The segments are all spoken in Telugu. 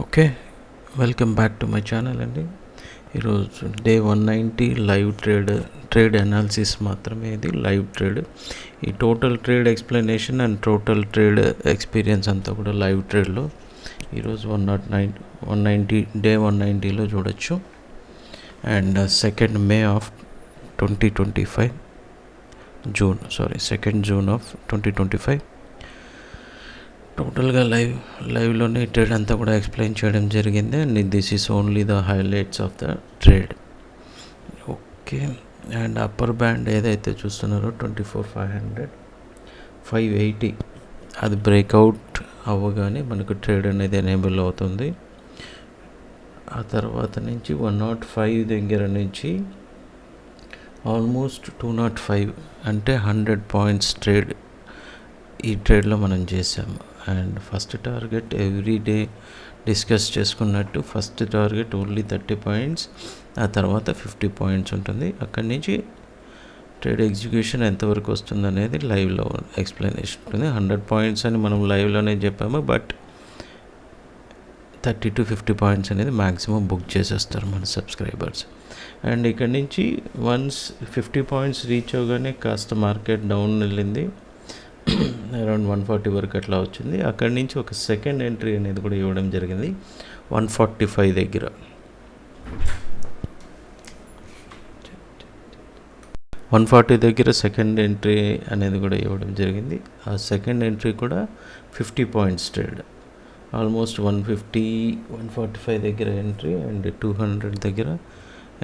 Okay welcome back to my channel అండి. ఈరోజు day one ninety live trade trade analysis మాత్రమే ఇది లైవ్ ట్రేడ్. ఈ total trade explanation and total trade experience అంతా కూడా లైవ్ ట్రేడ్లో. ఈరోజు one nought nine one ninety day one నైంటీలో చూడొచ్చు. And second May of twenty twenty five June sorry second June of twenty twenty five. టోటల్గా లైవ్ లైవ్లోనే ట్రేడ్ అంతా కూడా ఎక్స్ప్లెయిన్ చేయడం జరిగింది. And this is only the highlights of the trade okay and upper band ఏదైతే చూస్తున్నారో twenty four five hundred five eighty అది బ్రేక్అవుట్ అవ్వగానే మనకు ట్రేడ్ అనేది ఎనేబుల్ అవుతుంది. ఆ తర్వాత నుంచి వన్ నాట్ ఫైవ్ దగ్గర నుంచి ఆల్మోస్ట్ టూ నాట్ ఫైవ్ అంటే హండ్రెడ్ పాయింట్స్ ట్రేడ్ ఈ ట్రేడ్లో మనం చేసాము and first target every day discuss చేసుకున్నట్టు first target only thirty points ఆ తర్వాత ఫిఫ్టీ పాయింట్స్ ఉంటుంది. అక్కడి నుంచి ట్రేడ్ ఎగ్జిక్యూషన్ ఎంతవరకు వస్తుంది అనేది లైవ్లో ఎక్స్ప్లెనేషన్ ఉంటుంది. హండ్రెడ్ పాయింట్స్ అని మనం లైవ్లోనే చెప్పాము but thirty to fifty points అనేది మ్యాక్సిమం బుక్ చేసేస్తారు మన సబ్స్క్రైబర్స్. అండ్ ఇక్కడ నుంచి వన్స్ ఫిఫ్టీ పాయింట్స్ రీచ్ అవగానే కాస్త మార్కెట్ డౌన్ వెళ్ళింది. అరౌండ్ వన్ ఫార్టీ వరకు అట్లా వచ్చింది. అక్కడి నుంచి ఒక సెకండ్ ఎంట్రీ అనేది కూడా ఇవ్వడం జరిగింది. వన్ ఫార్టీ ఫైవ్ దగ్గర. వన్ ఫార్టీ దగ్గర సెకండ్ ఎంట్రీ అనేది కూడా ఇవ్వడం జరిగింది. ఆ సెకండ్ ఎంట్రీ కూడా fifty points trade. Almost one fifty one forty five దగ్గర ఎంట్రీ అండ్ టూ హండ్రెడ్ దగ్గర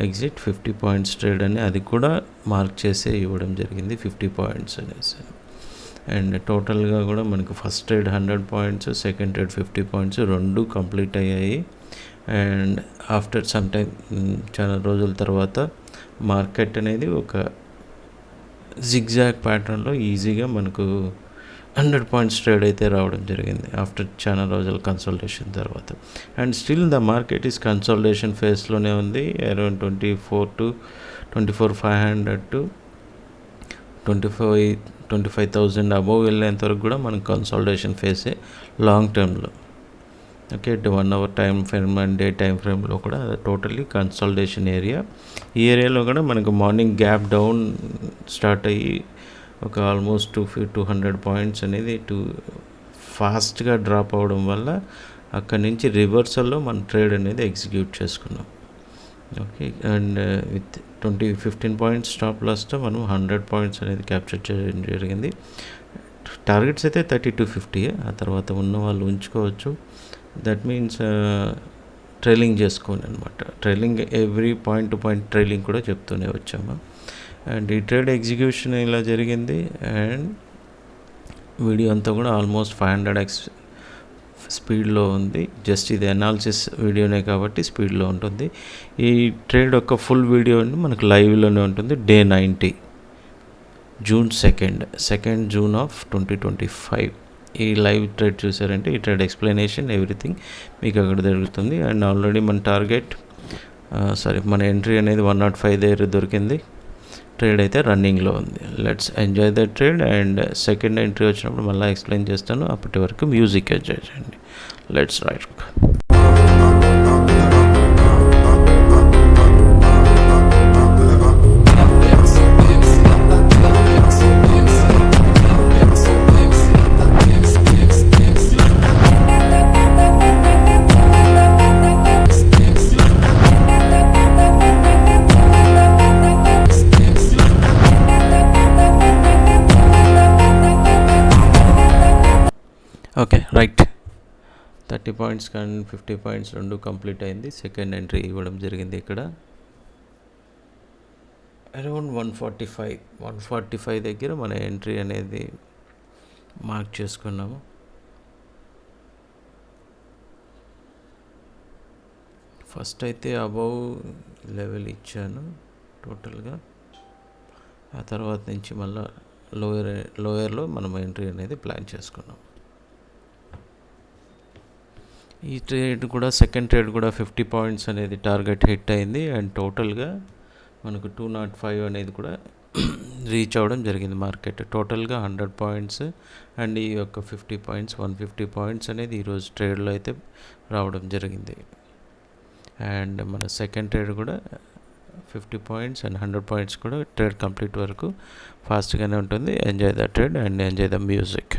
ఎగ్జిట్. ఫిఫ్టీ పాయింట్స్ ట్రేడ్ అని అది కూడా మార్క్ చేసే ఇవ్వడం జరిగింది. ఫిఫ్టీ పాయింట్స్ అనేసి. అండ్ టోటల్గా కూడా మనకు first aid hundred points second aid fifty points రెండు కంప్లీట్ అయ్యాయి. అండ్ ఆఫ్టర్ సమ్ టైం చాలా రోజుల తర్వాత మార్కెట్ అనేది ఒక జిగ్జాగ్ ప్యాటర్న్లో ఈజీగా మనకు హండ్రెడ్ పాయింట్స్ ట్రేడ్ అయితే రావడం జరిగింది ఆఫ్టర్ చాలా రోజుల కన్సల్టేషన్ తర్వాత. And still the market is consultation ఫేస్లోనే ఉంది around twenty four to twenty four five hundred to twenty five twenty five thousand above వెళ్ళేంత వరకు కూడా మనం కన్సల్టేషన్ ఫేసే లాంగ్ టర్మ్లో okay one hour time frame and day time ఫ్రేమ్లో కూడా టోటల్లీ కన్సల్టేషన్ ఏరియా ఈ ఏరియాలో కూడా మనకు మార్నింగ్ గ్యాప్ డౌన్ స్టార్ట్ అయ్యి ఒక ఆల్మోస్ట్ టూ ఫీ టూ హండ్రెడ్ పాయింట్స్ అనేది టూ ఫాస్ట్గా డ్రాప్ అవడం వల్ల అక్కడి నుంచి రివర్సల్లో మన ట్రేడ్ అనేది ఎగ్జిక్యూట్ చేసుకున్నాం. Okay and with twenty fifteen points stop లాస్తో మనం హండ్రెడ్ పాయింట్స్ అనేది క్యాప్చర్ చేయడం జరిగింది. టార్గెట్స్ అయితే థర్టీ టు ఫిఫ్టీ ఆ తర్వాత ఉన్న వాళ్ళు ఉంచుకోవచ్చు. దట్ మీన్స్ ట్రైలింగ్ చేసుకోండి అనమాట trailing every point to point trailing కూడా చెప్తూనే వచ్చాము. అండ్ ఈ ట్రేడ్ ఎగ్జిక్యూషన్ ఇలా జరిగింది. అండ్ వీడియో అంతా కూడా ఆల్మోస్ట్ ఫైవ్ హండ్రెడ్ ఎక్స్ స్పీడ్లో ఉంది. జస్ట్ ఇది అనాలిసిస్ వీడియోనే కాబట్టి స్పీడ్లో ఉంటుంది. ఈ ట్రేడ్ యొక్క ఫుల్ వీడియో మనకు లైవ్లోనే ఉంటుంది. Day ninety June second second June of twenty twenty five ఈ లైవ్ ట్రేడ్ చూసారంటే ఈ ట్రేడ్ ఎక్స్ప్లెనేషన్ ఎవ్రీథింగ్ మీకు అక్కడ జరుగుతుంది అండ్ ఆల్రెడీ మన టార్గెట్ సారీ మన ఎంట్రీ అనేది వన్ నాట్ ఫైవ్ దగ్గర దొరికింది. ట్రేడ్ అయితే రన్నింగ్లో ఉంది. Let's enjoy the trade and second entry వచ్చినప్పుడు మళ్ళీ ఎక్స్ప్లెయిన్ చేస్తాను. అప్పటి వరకు మ్యూజిక్ ఎంజాయ్ చేయండి. Let's right okay right thirty points కానీ ఫిఫ్టీ పాయింట్స్ రెండు కంప్లీట్ అయింది. సెకండ్ ఎంట్రీ ఇవ్వడం జరిగింది ఇక్కడ. Around one forty five one forty five దగ్గర మన ఎంట్రీ అనేది మార్క్ చేసుకున్నాము. ఫస్ట్ అయితే అబౌవ్ లెవెల్ ఇచ్చాను టోటల్గా. ఆ తర్వాత నుంచి మళ్ళీ లోయర్ లోయర్లో మనం ఎంట్రీ అనేది ప్లాన్ చేసుకున్నాం. ఈ ట్రేడ్ కూడా సెకండ్ ట్రేడ్ కూడా ఫిఫ్టీ పాయింట్స్ అనేది టార్గెట్ హిట్ అయింది. అండ్ టోటల్గా మనకు టూ నాట్ ఫైవ్ అనేది కూడా రీచ్ అవ్వడం జరిగింది మార్కెట్ టోటల్గా హండ్రెడ్ పాయింట్స్ అండ్ ఈ యొక్క fifty points one fifty points అనేది ఈరోజు ట్రేడ్లో అయితే రావడం జరిగింది. అండ్ మన సెకండ్ ట్రేడ్ కూడా fifty points and hundred points కూడా ట్రేడ్ కంప్లీట్ వరకు ఫాస్ట్గానే ఉంటుంది. Enjoy the trade and enjoy the music